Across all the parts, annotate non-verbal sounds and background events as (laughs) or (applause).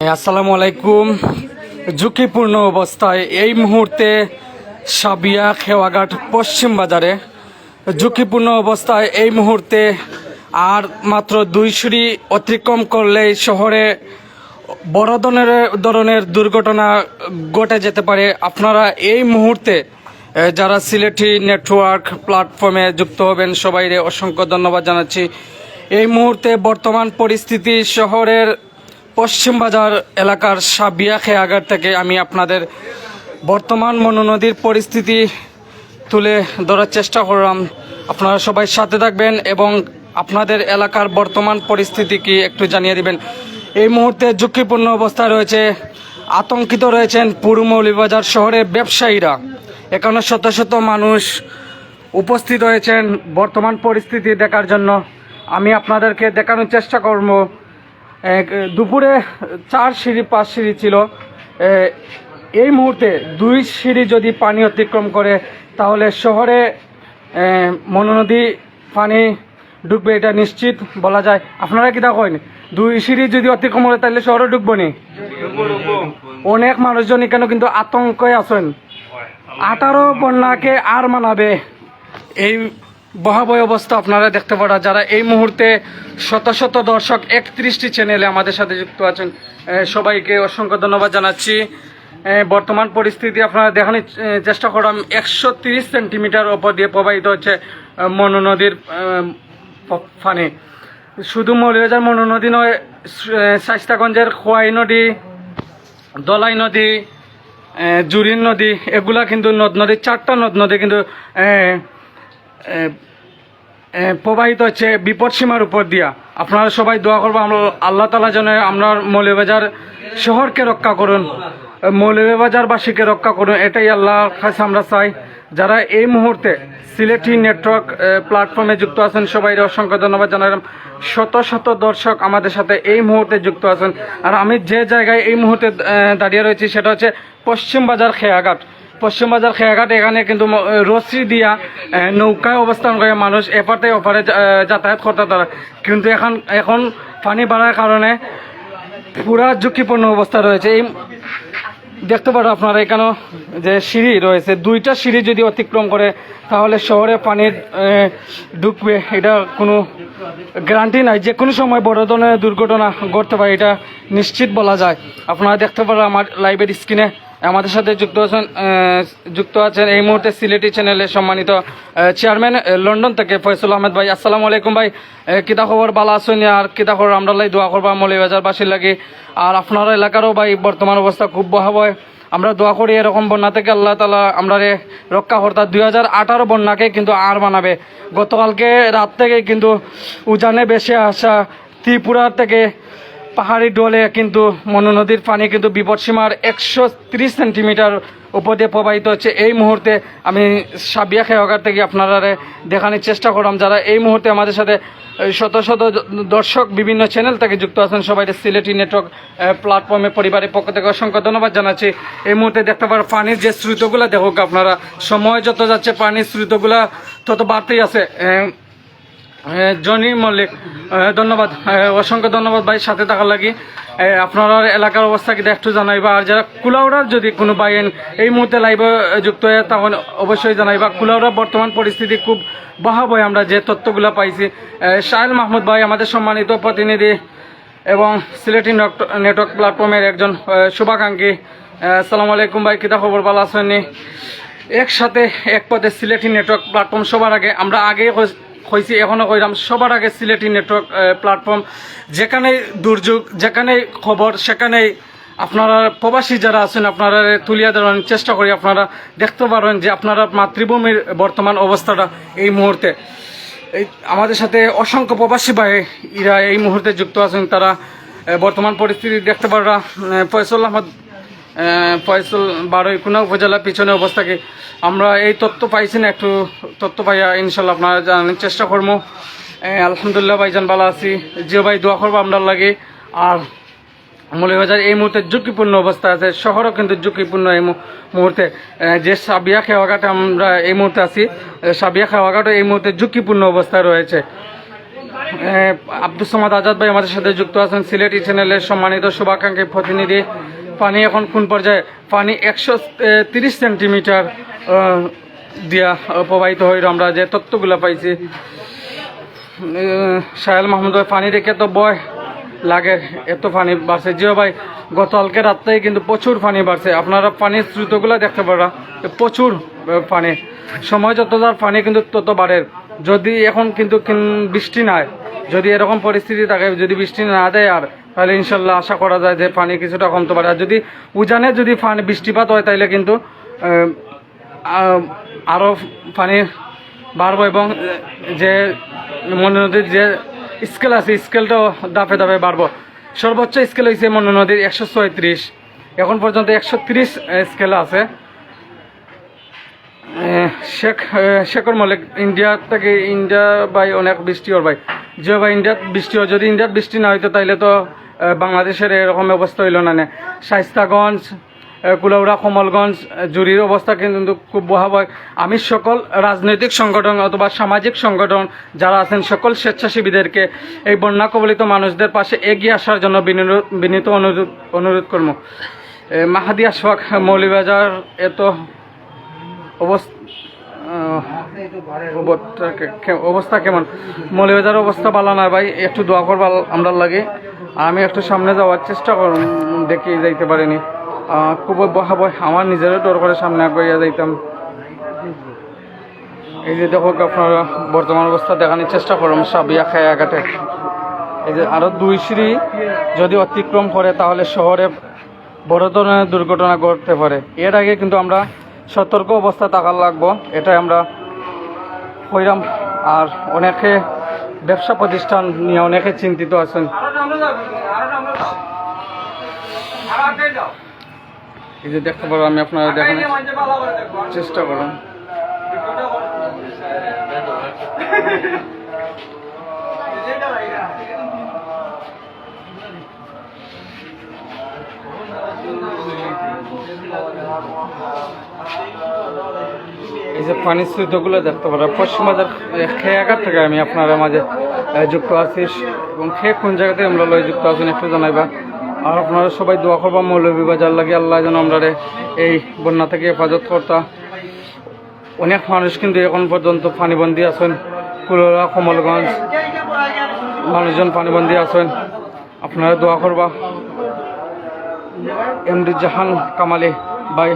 আসসালামু আলাইকুম। ঝুঁকিপূর্ণ অবস্থায় এই মুহূর্তে সাবিয়া খেওয়াঘাট পশ্চিম বাজারে। ঝুঁকিপূর্ণ অবস্থায় এই মুহূর্তে আর মাত্র দুই সিঁড়ি অতিক্রম করলেই শহরে বড় ধরনের ধরনের দুর্ঘটনা ঘটে যেতে পারে। আপনারা এই মুহূর্তে যারা সিলেটি নেটওয়ার্ক প্ল্যাটফর্মে যুক্ত হবেন সবাইরে অসংখ্য ধন্যবাদ জানাচ্ছি। এই মুহূর্তে বর্তমান পরিস্থিতি শহরের পশ্চিম বাজার এলাকার সাবিয়া খেয়াঘাট থেকে আমি আপনাদের বর্তমান মনোনদীর পরিস্থিতি তুলে ধরার চেষ্টা করলাম। আপনারা সবাই সাথে থাকবেন এবং আপনাদের এলাকার বর্তমান পরিস্থিতি কি একটু জানিয়ে দিবেন। এই মুহূর্তে ঝুঁকিপূর্ণ অবস্থা রয়েছে, আতঙ্কিত রয়েছেন পুরো মৌলিবাজার শহরের ব্যবসায়ীরা। এখানে শত শত মানুষ উপস্থিত হয়েছেন বর্তমান পরিস্থিতি দেখার জন্য। আমি আপনাদেরকে দেখানোর চেষ্টা করব দুপুরে চার সিঁড়ি, পাঁচ সিঁড়ি ছিল। এই মুহূর্তে দুই সিঁড়ি যদি পানি অতিক্রম করে, তাহলে শহরে মনোনদী পানি ঢুকবে, এটা নিশ্চিত বলা যায়। আপনারা কি করেন দুই সিঁড়ি যদি অতিক্রম করে, তাহলে শহরে ঢুকবো নি? অনেক মানুষজন এখানে কিন্তু আতঙ্কে আছেন। আঠারো বন্যাকে আর মানাবে। এই বহাবয় অবস্থা আপনারা দেখতে পারা যারা এই মুহূর্তে শত শত দর্শক একত্রিশটি চ্যানেলে আমাদের সাথে যুক্ত আছেন সবাইকে অসংখ্য ধন্যবাদ জানাচ্ছি। বর্তমান পরিস্থিতি আপনারা দেখানোর চেষ্টা করলাম একশো তিরিশ সেন্টিমিটার ওপর দিয়ে প্রবাহিত হচ্ছে এ, মনু নদীর এ, পানি শুধু মৌলিবাজার মনু নদী নয় শাইস্তাগঞ্জের খোয়াই নদী দলাই নদী জুরিন নদী এগুলা কিন্তু নদ নদী চারটা নদ নদী কিন্তু প্রবাহিত হচ্ছে বিপদ সীমার উপর দিয়া। আপনারা সবাই দোয়া করব, আমরা আল্লাহ তালা যেন আমরা মৌলবাজার শহরকে রক্ষা করুন মৌলবাজারবাসীকে রক্ষা করুন, এটাই আল্লাহর কাছে আমরা চাই। যারা এই মুহূর্তে সিলেটি নেটওয়ার্ক প্ল্যাটফর্মে যুক্ত আছেন সবাই অসংখ্য ধন্যবাদ জানালাম। শত শত দর্শক আমাদের সাথে এই মুহূর্তে যুক্ত আছেন। আর আমি যে জায়গায় এই মুহূর্তে দাঁড়িয়ে রয়েছি, সেটা হচ্ছে পশ্চিম বাজার খেয়াঘাট। পশ্চিম বাজার খেয়াঘাট, এখানে কিন্তু রশ্মি দিয়া নৌকায় অবস্থান করে মানুষ এপারে ওপারে যাতায়াত করতে তারা কিন্তু এখন এখন পানি বাড়ার কারণে পুরা ঝুঁকিপূর্ণ অবস্থা রয়েছে। এই দেখতে পারো আপনারা এখানেও যে সিঁড়ি রয়েছে। দুইটা সিঁড়ি যদি অতিক্রম করে, তাহলে শহরে পানির ঢুকবে। এটা কোনো গ্যারান্টি নাই। যে কোনো সময় বড় ধরনের দুর্ঘটনা ঘটতে পারে, এটা নিশ্চিত বলা যায়। আপনারা দেখতে পারো আমার লাইভের স্ক্রিনে। আমাদের সাথে যুক্ত আছেন যুক্ত আছেন এই মুহূর্তে সিলেটি চ্যানেলের সম্মানিত চেয়ারম্যান লন্ডন থেকে ফয়সুল আহমেদ ভাই। আসসালামু আলাইকুম ভাই। কিতা খবর? ভালো আছেন? আর কিতা খবর? আমরা দোয়া করবা মৌলিবাজারবাসীর লাগে। আর আপনার এলাকারও ভাই বর্তমান অবস্থা খুব ভয়াবহ। আমরা দোয়া করি এরকম বন্যা থেকে আল্লাহ তালা আমরা রক্ষা করতা। দুই হাজার আঠারো বন্যাকে কিন্তু আর বানাবে গতকালকে রাত থেকে কিন্তু উজানে বেশি আসা ত্রিপুরার থেকে পাহাড়ি ডলে কিন্তু মনু নদীর পানি কিন্তু বিপদসীমার একশো তিরিশ সেন্টিমিটার উপর দিয়ে প্রবাহিত হচ্ছে। এই মুহূর্তে আমি সাবিয়া খেয়াঘাট থেকে আপনারা দেখানোর চেষ্টা করলাম। যারা এই মুহূর্তে আমাদের সাথে শত শত দর্শক, বিভিন্ন চ্যানেল থেকে যুক্ত আছেন, সবাই সিলেটি নেটওয়ার্ক প্ল্যাটফর্মে পরিবারের পক্ষ থেকে অসংখ্য ধন্যবাদ জানাচ্ছি। এই মুহূর্তে দেখতে পারেন পানির যে স্রোতগুলো, দেখুক আপনারা, সময় যত যাচ্ছে, পানির স্রোতগুলো তত বাড়তেই আছে। জনি মল্লিক ধন্যবাদ। অসংখ্য ধন্যবাদ ভাই সাথে থাকার লাগি। আপনার এলাকার অবস্থা কি একটু জানাইবা? আর যারা কুলাউড়ার যদি কোনো বাইন এই মুহূর্তে লাইভে যুক্ত হয়ে তখন অবশ্যই জানাইবা। কুলাউড়ার বর্তমান পরিস্থিতি খুব বহাবয় আমরা যে তথ্যগুলো পাইছি। শাহেল মাহমুদ ভাই, আমাদের সম্মানিত প্রতিনিধি এবং সিলেটি নেট- নেটওয়ার্ক প্ল্যাটফর্মের একজন শুভাকাঙ্ক্ষী। আসসালামু আলাইকুম ভাই, কিতা খবর? ভালো আছেননি একসাথে এক পদে সিলেটি নেটওয়ার্ক প্ল্যাটফর্ম সবার আগে, আমরা আগে হয়েছি এখনও কইলাম সবার আগে সিলেটি নেটওয়ার্ক প্ল্যাটফর্ম যেখানে দুর্যোগ যেখানে খবর সেখানেই আপনারা প্রবাসী যারা আছেন আপনারা তুলিয়া ধরানোর চেষ্টা করি আপনারা দেখতে পারেন যে আপনারা মাতৃভূমির বর্তমান অবস্থাটা এই মুহূর্তে। এই আমাদের সাথে অসংখ্য প্রবাসী ভাই এরা এই মুহূর্তে যুক্ত আছেন তারা বর্তমান পরিস্থিতি দেখতে পারা ফয়সল আহমদ আহ, ফয়সল বারোই কুনা উপজেলা পিছনে অবস্থাকে আমরা এই তথ্য পাইছি না, একটু তথ্য পাইয়া ইনশাল্লাহ আপনারা জানার চেষ্টা করব। আলহামদুলিল্লাহ ভাইজান ভালো আছি। জিও ভাই দোয়া করব আপনার লাগে। আর মৌলিবাজার এই মুহূর্তে ঝুঁকিপূর্ণ অবস্থা আছে। শহরও কিন্তু ঝুঁকিপূর্ণ এই মুহূর্তে। যে সাবিয়া খেওয়াঘাটে আমরা এই মুহূর্তে আছি সাবিয়া খেওয়াঘাটও এই মুহূর্তে ঝুঁকিপূর্ণ অবস্থায় রয়েছে। আব্দুল সামাদ আজাদ ভাই আমাদের সাথে যুক্ত আছেন সিলেটি চ্যানেলের সম্মানিত শুভাকাঙ্ক্ষী প্রতিনিধি। পানি এখন কোন পর্যায়ে? পানি একশো তিরিশ সেন্টিমিটার দিয়া প্রবাহিত হইল আমরা যে তথ্যগুলো পাইছি। সাহেল মাহমুদ ভাই, পানি দেখে তো বয় লাগে, এত পানি বাড়ছে। জিও ভাই, গতকালকে রাত্রেই কিন্তু প্রচুর পানি বাড়ছে। আপনারা পানির স্রোতগুলো দেখতে পারা প্রচুর পানি। সময় যত যার, পানি কিন্তু তত বাড়ে। যদি এখন কিন্তু বৃষ্টি নাই, যদি এরকম পরিস্থিতি থাকে, যদি বৃষ্টি না দেয় আর তাহলে ইনশাল্লাহ আশা করা যায় যে পানি কিছুটা কমতে পারে। আর যদি উজানে যদি পানি বৃষ্টিপাত হয়, তাইলে কিন্তু আরও পানি বাড়বো এবং যে মনে নদীর যে স্কেল আছে, স্কেলটাও দাপে দাপে বাড়বো। সর্বোচ্চ স্কেল হয়েছে মনে নদীর একশো ছয়ত্রিশ। এখন পর্যন্ত একশো তিরিশ স্কেল আছে। শেখ শেখর মল্লিক, ইন্ডিয়া থেকে ইন্ডিয়া বাই অনেক বৃষ্টি ওর ভাই। যে ভাই, ইন্ডিয়াত বৃষ্টি হয়। যদি ইন্ডিয়াত বৃষ্টি না হইতো, তাইলে তো বাংলাদেশের এরকম অবস্থা হইল না আহ, কুলাউড়া কমলগঞ্জ জুরির অবস্থা কিন্তু খুব ভয়াবহ। আমি সকল রাজনৈতিক সংগঠন অথবা সামাজিক সংগঠন যারা আছেন সকল স্বেচ্ছাসেবীদেরকে এই বন্যা কবলিত মানুষদের পাশে এগিয়ে আসার জন্য বিনীত অনুরোধ অনুরোধ করব। মাহাদি আশফাক মৌলিবাজার এত অবস্থা অবস্থা কেমন? মৌলিবাজার অবস্থা ভালো না ভাই, একটু দোয়া করবার আমরা লাগে। আমি একটু সামনে যাওয়ার চেষ্টা করুন, দেখি যাইতে পারিনি। খুব বহাবহ আমার নিজেরও ডর করে সামনে আগাইয়া যাইতাম। এই যে দেখো আপনারা বর্তমান অবস্থা দেখানোর চেষ্টা করুন, সাবিয়া খায়াঘাটে এই যে আরও দুই সিঁড়ি যদি অতিক্রম করে, তাহলে শহরে বড় ধরনের দুর্ঘটনা ঘটতে পারে। এর আগে কিন্তু আমরা সতর্ক অবস্থা থাকার লাগবো, এটাই আমরা হইরাম আর অনেকে ব্যবসা প্রতিষ্ঠান নিয়ে অনেকে চিন্তিত আছেন। এই যে দেখতে পারো, আমি আপনারা দেখানোর চেষ্টা করুন (laughs) এই যে পানির স্রোতগুলো দেখতে পারো, পশ্চিমবাজার খেয়াঘাট থেকে আমি আপনারা মাঝে যুক্ত আছি। এবং খেয়ে কোন জায়গাতে আমরা লয় যুক্ত আছেন একটু জানাইবা। আর আপনারা সবাই দোয়া করবা মৌলভীবাজার লাগে আল্লাহ যেন আমরা এই বন্যা থেকে হেফাজত করতা। অনেক মানুষ কিন্তু এখন পর্যন্ত পানিবন্দি আছেন। কুলোরা, কমলগঞ্জ, মানুষজন পানিবন্দি আছেন। আপনারা দোয়া করবা। MD Jahan Kamali by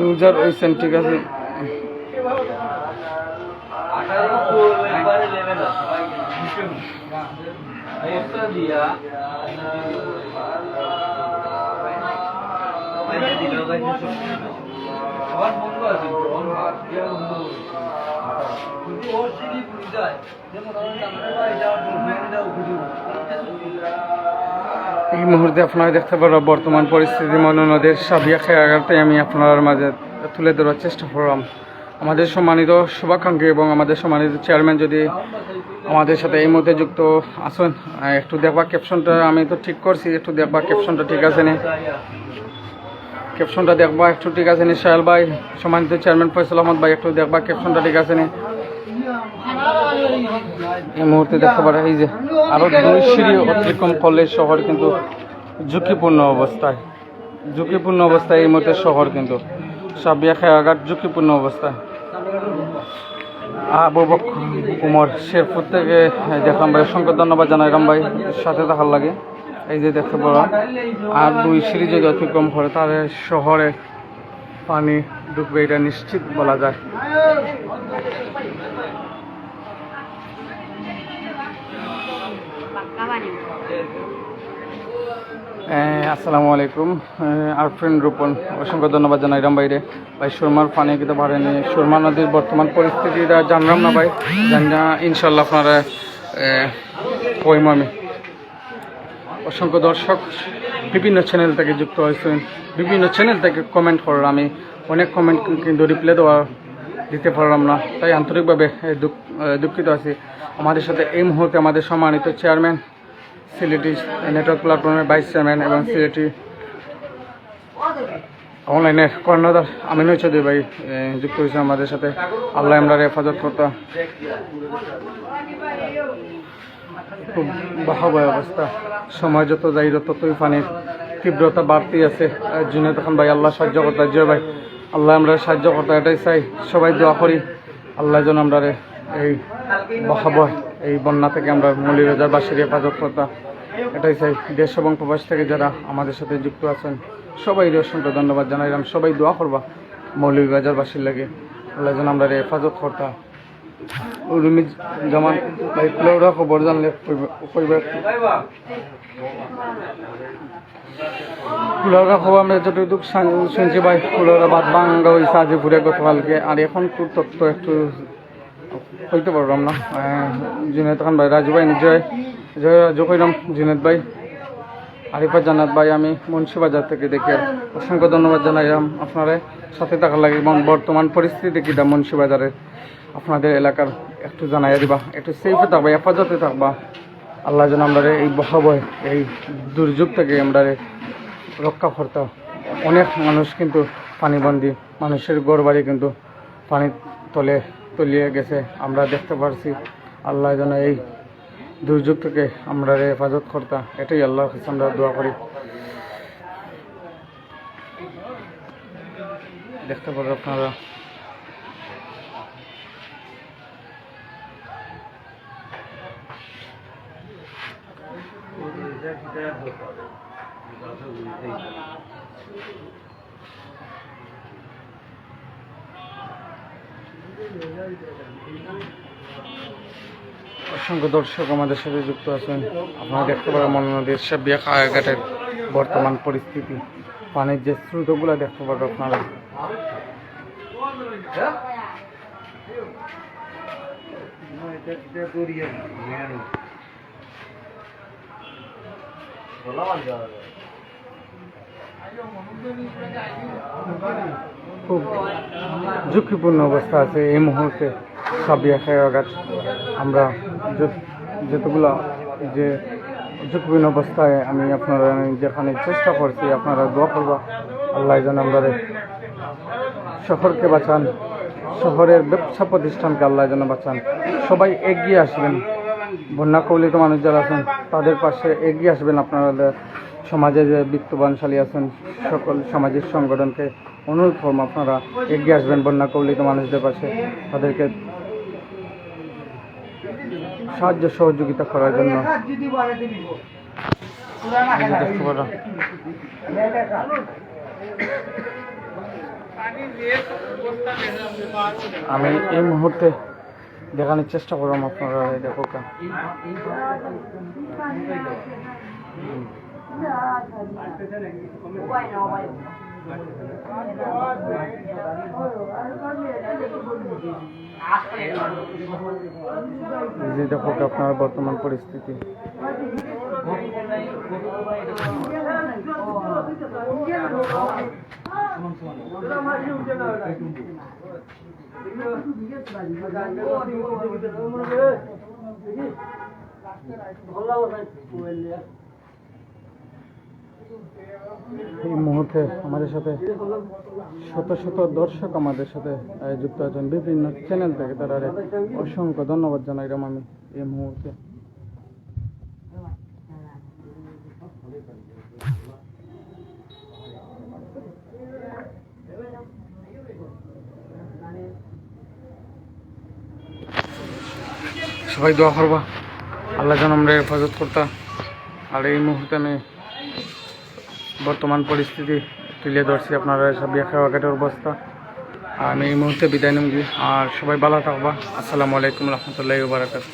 user হয়েছেন ঠিক আছে। এই মুহূর্তে আপনারা দেখতে পারো, বর্তমান পরিস্থিতি মনো নদীর সাবিয়া খেয়াঘাটে আমি আপনার মাঝে তুলে ধরার চেষ্টা করলাম। আমাদের সম্মানিত শুভাকাঙ্ক্ষী এবং আমাদের সম্মানিত চেয়ারম্যান যদি আমাদের সাথে এই মুহূর্তে যুক্ত আসুন একটু দেখবা ক্যাপশনটা আমি তো ঠিক করছি, একটু দেখবা ক্যাপশনটা ঠিক আছে নি। ক্যাপশনটা দেখবা, একটু ঠিক আছে নি? সাহেল ভাই, সম্মানিত চেয়ারম্যান ফয়সল আহমদ ভাই, একটু দেখবা, ক্যাপশনটা ঠিক আছে নি? এই মুহূর্তে দেখতে পারে, এই যে আরও দুই সিঁড়ি অতিক্রম করলে শহর কিন্তু ঝুঁকিপূর্ণ অবস্থায়। ঝুঁকিপূর্ণ অবস্থায় এই মুহূর্তে শহর কিন্তু। সাবিয়া খেয়াঘাট ঝুঁকিপূর্ণ অবস্থায়। আবু বকর উমর শেরপুর থেকে দেখলাম ভাই অসংখ্য ধন্যবাদ জানাইলাম ভাই, সাথে থাকার লাগে। এই যে দেখতে পারো আর দুই যদি অতিক্রম করে তাহলে শহরে পানি ঢুকবে এটা নিশ্চিত বলা যায়। Eh, আসসালামু আলাইকুম। আর ফ্রেন্ড রূপন অসংখ্য ধন্যবাদ জানাই রাম বাইরে ভাই সুরমার পানি কিন্তু বাড়েনি সুরমা নদীর বর্তমান পরিস্থিতিটা জানলাম না ভাই। জানি না ইনশাল্লাহ আপনারা কইম আমি। অসংখ্য দর্শক, বিভিন্ন চ্যানেল থেকে যুক্ত হয়েছেন। বিভিন্ন চ্যানেল থেকে কমেন্ট করার আমি। অনেক কমেন্ট কিন্তু রিপ্লাই দেওয়া, দিতে পারলাম না। তাই আন্তরিকভাবে দুঃখ- দুঃখিত আছি। আমাদের সাথে এই মুহূর্তে আমাদের সম্মানিত চেয়ারম্যান সিলেটি নেটওয়ার্ক প্ল্যাটফর্মের ভাইস চেয়ারম্যান এবং সিলেটি অনলাইনে কর্ণধার আমিনুল চৌধুরী ভাই যুক্ত হয়েছে আমাদের সাথে। আল্লাহ আমরা হেফাজত করতা খুব বাহাবয় অবস্থা। সময় যত যাই ততই পানির তীব্রতা বাড়তি আছে। জুনে তখন ভাই, আল্লাহ সাহায্য করতে জয় ভাই, আল্লাহ আমরা সাহায্য করতে এটাই চাই। সবাই দোয়া করি, আল্লাহ যেন আমরা এই বাহাবয়, এই বন্যা থেকে আমরা মলিরাজার বাসীর হেফাজত করতা। এটাই চাই। দেশ এবং প্রবাস থেকে যারা আমাদের সাথে যুক্ত আছেন সবাই অসংখ্য ধন্যবাদ জানাইলাম। সবাই দোয়া করবা মৌলভীবাজার বাসীর লাগে। আল্লাহ যেন আমরা হেফাজত করতা। উর্মি জামান ভাই খবর জানলে কইবা ফুলরা খবর আমরা যতটুকু শান- শুনছি ভাই ফুলরা বাদ ভাঙ্গা হয়েছে আজ ঘুরে গতকালকে আর এখন তথ্য একটু হইতে পারলাম না। জুনেদ খান ভাই রাজু ভাই, জয় জয় রাজু কইলাম জুনেদ ভাই। আরিফা জান্নাত ভাই, আমি মুন্সিবাজার থেকে দেখি অসংখ্য ধন্যবাদ জানাইলাম আপনারা। সাথে থাকার লাগে এবং বর্তমান পরিস্থিতি কিটা মুন্সিবাজারের আপনাদের এলাকার একটু জানাইয়া দিবা, একটু সেফে থাকবা, হেফাজতে থাকবা। আল্লাহ যেন আমরা এই বহাবয় এই দুর্যোগ থেকে আমরা রক্ষা করতে। অনেক মানুষ কিন্তু পানিবন্দী, মানুষের গড় বাড়ি কিন্তু পানি তলে তলিয়ে গেছে। আমরা দেখতে পারছি, আল্লাহ যেন এই দুর্যোগ থেকে আমরা হেফাজত করতাম এটাই আল্লাহর কাছে আমরা দোয়া করি। দেখতে পারো আপনারা। অসংখ্য দর্শক আমাদের সাথে যুক্ত আছেন। আপনারা দেখতে পারেন মন নদীর সাবিয়া খায়াঘাটের বর্তমান পরিস্থিতি। পানির যে স্রোতগুলো দেখতে পারেন আপনারা। খুব ঝুঁকিপূর্ণ অবস্থা আছে এই মুহূর্তে সাবিয়া খায়াঘাট আমরা যত- যতগুলো যে ঝুঁকিপূর্ণ অবস্থায় আমি আপনারা যেখানে চেষ্টা করছি, আপনারা দোয়া করবা। আল্লাহ যেন আমরা শহরকে বাঁচান, শহরের ব্যবসা প্রতিষ্ঠানকে আল্লাহ যেন বাঁচান। সবাই এগিয়ে আসবেন। বন্যা কবলিত মানুষ যারা আছেন, তাদের পাশে এগিয়ে আসবেন আপনারা সমাজে যে বিত্তবানশালী আছেন, সকল সামাজিক সংগঠনকে অনুরোধ করব আপনারা এগিয়ে আসবেন বন্যা কবলিত মানুষদের পাশে তাদেরকে সাহায্য সহযোগিতা করার জন্য। আমি এই মুহূর্তে দেখানোর চেষ্টা করলাম আপনারা এই দেখো কা। এই যে দেখো আপনার বর্তমান পরিস্থিতি এই মুহূর্তে আমাদের সাথে শত শত দর্শক আমাদের সাথে যুক্ত আছেন। বিভিন্ন চ্যানেল থেকে তারা অসংখ্য ধন্যবাদ জানাইলাম আমি এই মুহূর্তে। সবাই দোয়া করবা। আল্লাহ যেন আমরা হেফাজত করতাম আর এই মুহূর্তে আমি বর্তমান পরিস্থিতি তুলে ধরছি আপনারা সব খাওয়াঘাটের অবস্থা। আমি এই মুহূর্তে বিদায় নিমছি আর সবাই ভালো থাকবা। আসসালামু আলাইকুম রহমতুল্লাহ বারাকাত